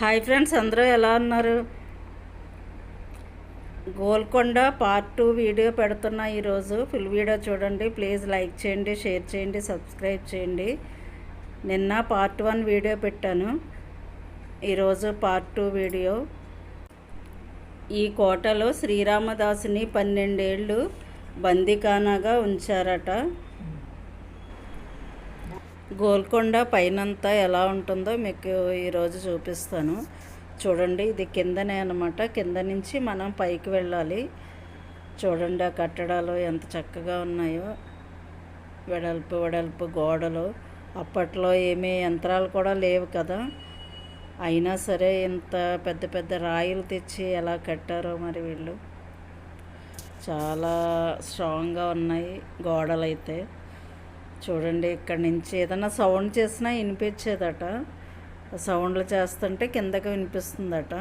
Hi friends అందరూ ఎలా ఉన్నారు? గోల్కొండ పార్ట్ టూ వీడియో పెడుతున్నా ఈరోజు. ఫుల్ వీడియో చూడండి. ప్లీజ్ లైక్ చేయండి షేర్ చేయండి సబ్స్క్రైబ్ చేయండి. నిన్న పార్ట్ వన్ వీడియో పెట్టాను. ఈరోజు పార్ట్ టూ వీడియో. ఈ కోటలో శ్రీరామదాసుని పన్నెండేళ్ళు బందీఖానాగా ఉంచారట. గోల్కొండ పైనంతా ఎలా ఉంటుందో మీకు ఈరోజు చూపిస్తాను. చూడండి ఇది కిందనే అనమాట కింద నుంచి మనం పైకి వెళ్ళాలి. చూడండి ఆ కట్టడాలు ఎంత చక్కగా ఉన్నాయో. వెడల్పు వెడల్పు గోడలు. అప్పట్లో ఏమీ యంత్రాలు కూడా లేవు కదా. అయినా సరే ఇంత పెద్ద పెద్ద రాయిలు తెచ్చి ఎలా కట్టారో మరి వీళ్ళు. చాలా స్ట్రాంగ్గా ఉన్నాయి గోడలైతే. చూడండి ఇక్కడ నుంచి ఏదైనా సౌండ్ చేసినా వినిపించేదట. సౌండ్లు చేస్తుంటే కిందకి వినిపిస్తుందట.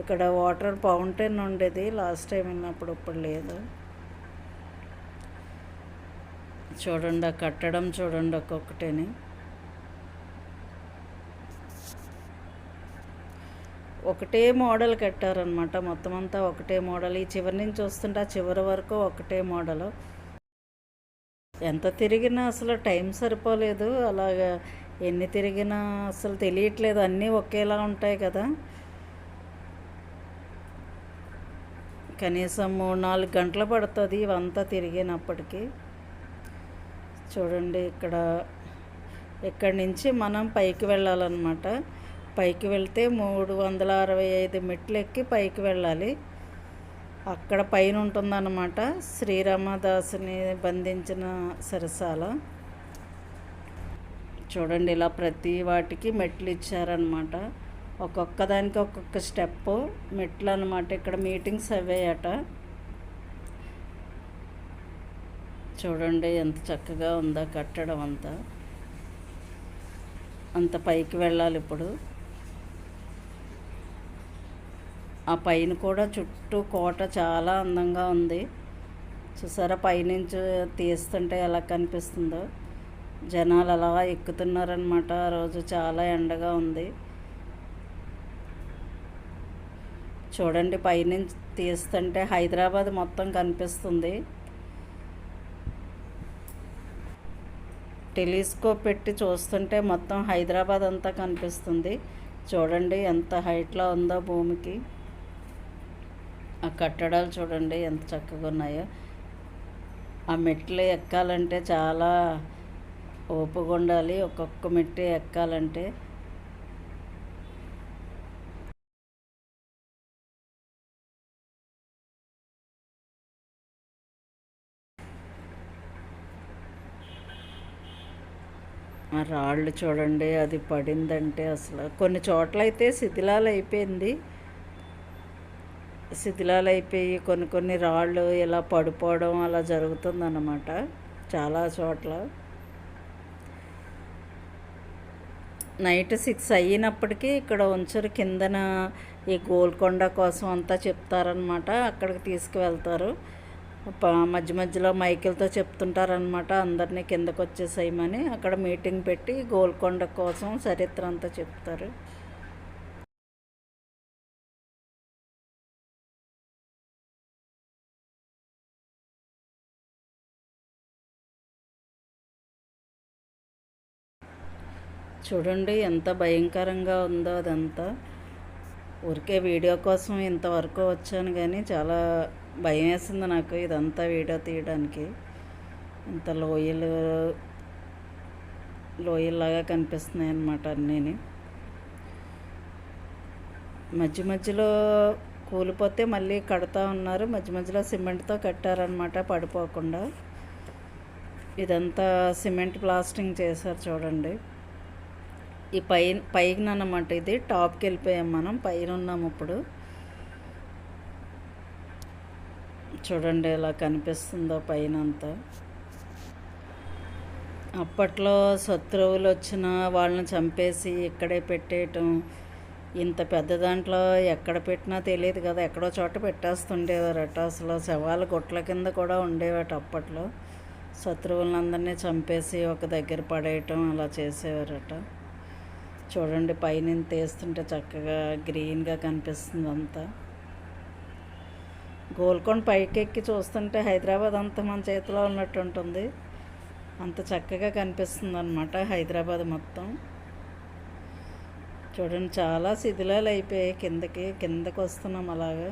ఇక్కడ వాటర్ ఫౌంటైన్ ఉండేది లాస్ట్ టైం విన్నప్పుడు ఇప్పుడు లేదు. చూడండి ఆ కట్టడం చూడండి ఒక్కొక్కటిని. ఒకటే మోడల్ కట్టారనమాట మొత్తం అంతా ఒకటే మోడల్. ఈ చివరి నుంచి చూస్తుంటే ఆ చివరి వరకు ఒకటే మోడల్. ఎంత తిరిగినా అసలు టైం సరిపోలేదు. అలాగా ఎన్ని తిరిగినా అసలు తెలియట్లేదు. అన్నీ ఒకేలా ఉంటాయి కదా. కనీసం మూడు నాలుగు గంటలు పడుతుంది ఇవంతా తిరిగినప్పటికీ. చూడండి ఇక్కడ ఇక్కడి నుంచి మనం పైకి వెళ్ళాలన్నమాట. పైకి వెళ్తే మూడు వందల అరవై ఐదు మెట్లు ఎక్కి పైకి వెళ్ళాలి. అక్కడ పైన ఉంటుందన్నమాట. శ్రీరామదాసుని బంధించిన సరసాల. చూడండి ఇలా ప్రతి వాటికి మెట్లు ఇచ్చారనమాట ఒక్కొక్క దానికి ఒక్కొక్క స్టెప్ మెట్లు అనమాట ఇక్కడ మీటింగ్స్ అయ్యాయట. చూడండి ఎంత చక్కగా ఉందో కట్టడం అంతా అంత పైకి వెళ్ళాలి ఇప్పుడు ఆ పైన కూడా చుట్టూ కోట చాలా అందంగా ఉంది. చూసారా? పైనుంచి తీస్తుంటే ఎలా కనిపిస్తుందో. జనాలు అలా ఎక్కుతున్నారనమాట ఆ రోజు చాలా ఎండగా ఉంది. చూడండి పైనుంచి తీస్తుంటే హైదరాబాద్ మొత్తం కనిపిస్తుంది. టెలిస్కోప్ పెట్టి చూస్తుంటే మొత్తం హైదరాబాద్ అంతా కనిపిస్తుంది. చూడండి ఎంత హైట్లో ఉందో భూమికి. ఆ కట్టడాలు చూడండి ఎంత చక్కగా ఉన్నాయో. ఆ మెట్లు ఎక్కాలంటే చాలా ఓపిక ఉండాలి. ఒక్కొక్క మెట్టు ఎక్కాలంటే. ఆ రాళ్ళు చూడండి అది పడిందంటే అసలు. కొన్ని చోట్ల అయితే శిథిలాలు అయిపోయింది. శిథిలాలు అయిపోయి కొన్ని కొన్ని రాళ్ళు ఇలా పడిపోవడం అలా జరుగుతుందన్నమాట చాలా చోట్ల. నైట్ సిక్స్ అయినప్పటికీ ఇక్కడ ఉంచరు. కిందన ఈ గోల్కొండ కోసం అంతా చెప్తారనమాట అక్కడికి తీసుకువెళ్తారు. మధ్య మధ్యలో మైకిల్తో చెప్తుంటారనమాట అందరినీ కిందకు వచ్చేసేయమని అక్కడ మీటింగ్ పెట్టి గోల్కొండ కోసం చరిత్ర అంతా చెప్తారు. చూడండి ఎంత భయంకరంగా ఉందో అదంతా. ఊరికే వీడియో కోసం ఇంతవరకు వచ్చాను కానీ చాలా భయం వేసింది నాకు ఇదంతా వీడియో తీయడానికి. ఇంత లోయలు లోయల్లాగా కనిపిస్తున్నాయి అన్నమాట అన్నీ మధ్య మధ్యలో కూలిపోతే మళ్ళీ కడతా ఉన్నారు. మధ్య మధ్యలో సిమెంట్తో కట్టారనమాట పడిపోకుండా. ఇదంతా సిమెంట్ ప్లాస్టింగ్ చేశారు చూడండి. ఈ పై పైన అన్నమాట ఇది. టాప్కి వెళ్ళిపోయాం మనం. పైన ఉన్నాము ఇప్పుడు. చూడండి ఇలా కనిపిస్తుందో పైన అంతా అప్పట్లో శత్రువులు వచ్చిన వాళ్ళని చంపేసి ఇక్కడే పెట్టేయటం ఇంత పెద్ద దాంట్లో ఎక్కడ పెట్టినా తెలియదు కదా. ఎక్కడో చోట పెట్టేస్తుండేవారట. అసలు శవాలు గుట్ల కింద కూడా ఉండేవాట అప్పట్లో. శత్రువులందరినీ చంపేసి ఒక దగ్గర పడేయటం అలా చేసేవారట. చూడండి పైన తీస్తుంటే చక్కగా గ్రీన్గా కనిపిస్తుంది అంతా. గోల్కొండ పైకెక్కి చూస్తుంటే హైదరాబాద్ అంతా మన చేతిలో ఉన్నట్టు ఉంటుంది. అంత చక్కగా కనిపిస్తుంది అనమాట హైదరాబాద్ మొత్తం. చూడండి చాలా శిథిలాలు అయిపోయాయి కిందకి కిందకి వస్తున్నాం అలాగా.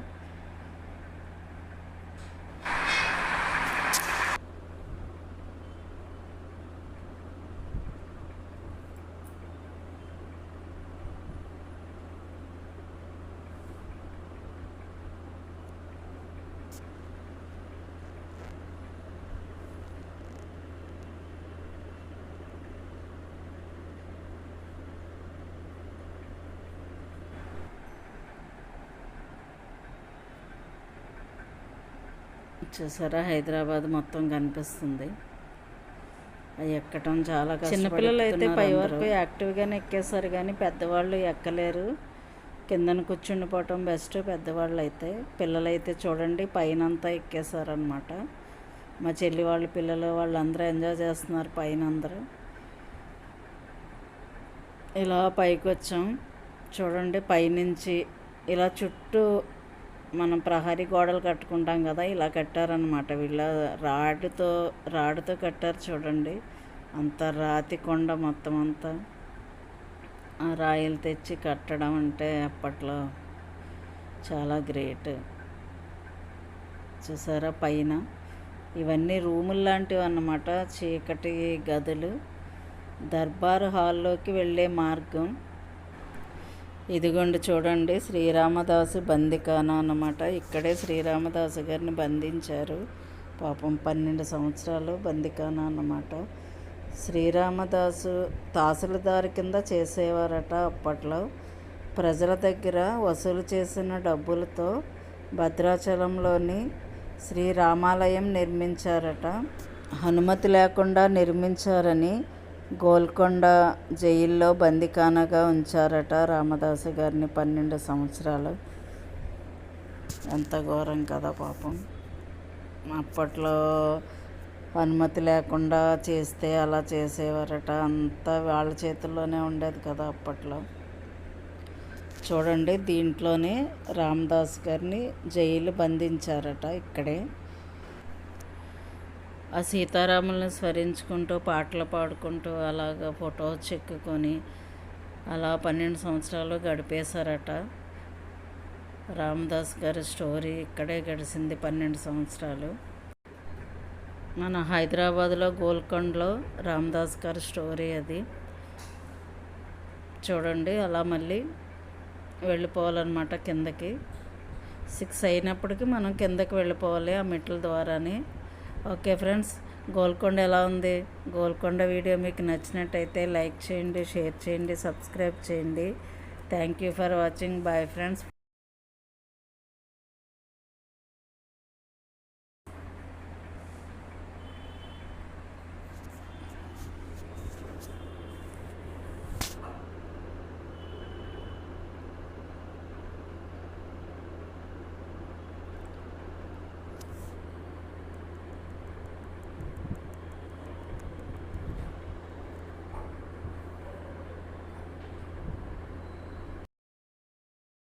చూసారా? హైదరాబాద్ మొత్తం కనిపిస్తుంది. అవి ఎక్కటం చాలా చిన్నపిల్లలు అయితే పై వరకు యాక్టివ్గానే ఎక్కేసారు కానీ పెద్దవాళ్ళు ఎక్కలేరు. కిందన కూర్చుండిపోవటం బెస్ట్ పెద్దవాళ్ళు అయితే పిల్లలు అయితే చూడండి పైన అంతా ఎక్కేసారనమాట మా చెల్లి వాళ్ళ పిల్లలు వాళ్ళందరూ ఎంజాయ్ చేస్తున్నారు పైన అందరూ ఇలా పైకి వచ్చాం చూడండి పైనుంచి ఇలా చుట్టూ మనం ప్రహరీ గోడలు కట్టుకుంటాం కదా ఇలా కట్టారనమాట వీళ్ళ రాడుతో రాడుతో కట్టారు చూడండి. అంత రాతి కొండ మొత్తం అంతా. ఆ రాయిలు తెచ్చి కట్టడం అంటే అప్పట్లో చాలా గ్రేట్. చూసారా పైన? ఇవన్నీ రూములు లాంటివి అన్నమాట చీకటి గదులు. దర్బార్ హాల్లోకి వెళ్ళే మార్గం. ఇదిగోండి చూడండి శ్రీరామదాసు బందికాన అనమాట ఇక్కడే శ్రీరామదాసు గారిని బంధించారు. పాపం పన్నెండు సంవత్సరాలు బందికాన అన్నమాట. శ్రీరామదాసు తాసులదారి కింద చేసేవారట అప్పట్లో. ప్రజల దగ్గర వసూలు చేసిన డబ్బులతో భద్రాచలంలోని శ్రీరామాలయం నిర్మించారట. అనుమతి లేకుండా నిర్మించారని గోల్కొండ జైల్లో బందికానగా ఉంచారట రామదాసు గారిని పన్నెండు సంవత్సరాలు. ఎంత ఘోరం కదా పాపం. అప్పట్లో అనుమతి లేకుండా చేస్తే అలా చేసేవారట. అంతా వాళ్ళ చేతుల్లోనే ఉండేది కదా అప్పట్లో. చూడండి దీంట్లోనే రామదాస్ గారిని జైలు బంధించారట ఇక్కడే. ఆ సీతారాములను స్మరించుకుంటూ పాటలు పాడుకుంటూ అలాగ ఫోటో చెక్కుకొని అలా పన్నెండు సంవత్సరాలు గడిపేశారట. రామదాస్ గారి స్టోరీ ఇక్కడే గడిచింది పన్నెండు సంవత్సరాలు. మన హైదరాబాద్లో గోల్కొండలో రామదాస్ గారి స్టోరీ అది. చూడండి అలా మళ్ళీ వెళ్ళిపోవాలన్నమాట కిందకి. సిక్స్ అయినప్పటికీ మనం కిందకి వెళ్ళిపోవాలి ఆ మెట్ల ద్వారానే. ఓకే ఫ్రెండ్స్ గోల్కొండ ఎలా ఉంది? గోల్కొండ వీడియో మీకు నచ్చినట్టయితే లైక్ చేయండి షేర్ చేయండి సబ్స్క్రైబ్ చేయండి. Thank you for watching. Bye friends.